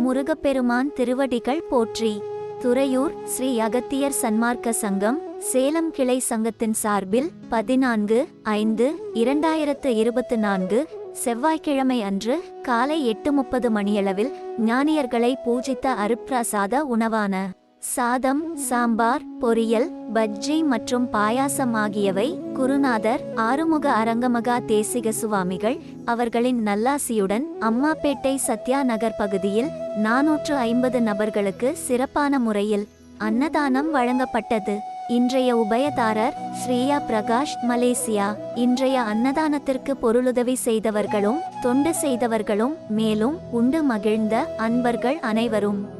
முருகப்பெருமான் திருவடிகள் போற்றி. துறையூர் ஸ்ரீ அகத்தியர் சன்மார்க்க சங்கம் சேலம் கிளை சங்கத்தின் சார்பில் பதினான்கு ஐந்து இரண்டாயிரத்து இருபத்து நான்கு செவ்வாய்க்கிழமை அன்று காலை எட்டு முப்பது மணியளவில் ஞானியர்களை பூஜித்த அருப்பிரசாத உணவான சாதம் சாம்பார் பொரியல் பஜ்ஜி மற்றும் பாயாசம் ஆகியவை குருநாதர் ஆறுமுக அரங்கமகா தேசிக சுவாமிகள் அவர்களின் நல்லாசியுடன் அம்மாப்பேட்டை சத்யா நகர் பகுதியில் நாநூற்று ஐம்பது நபர்களுக்கு சிறப்பான முறையில் அன்னதானம் வழங்கப்பட்டது. இன்றைய உபயதாரர் ஸ்ரீயா பிரகாஷ் மலேசியா. இன்றைய அன்னதானத்திற்கு பொருளுதவி செய்தவர்களும் தொண்டு செய்தவர்களும் மேலும் உண்டு மகிழ்ந்த அன்பர்கள் அனைவரும்.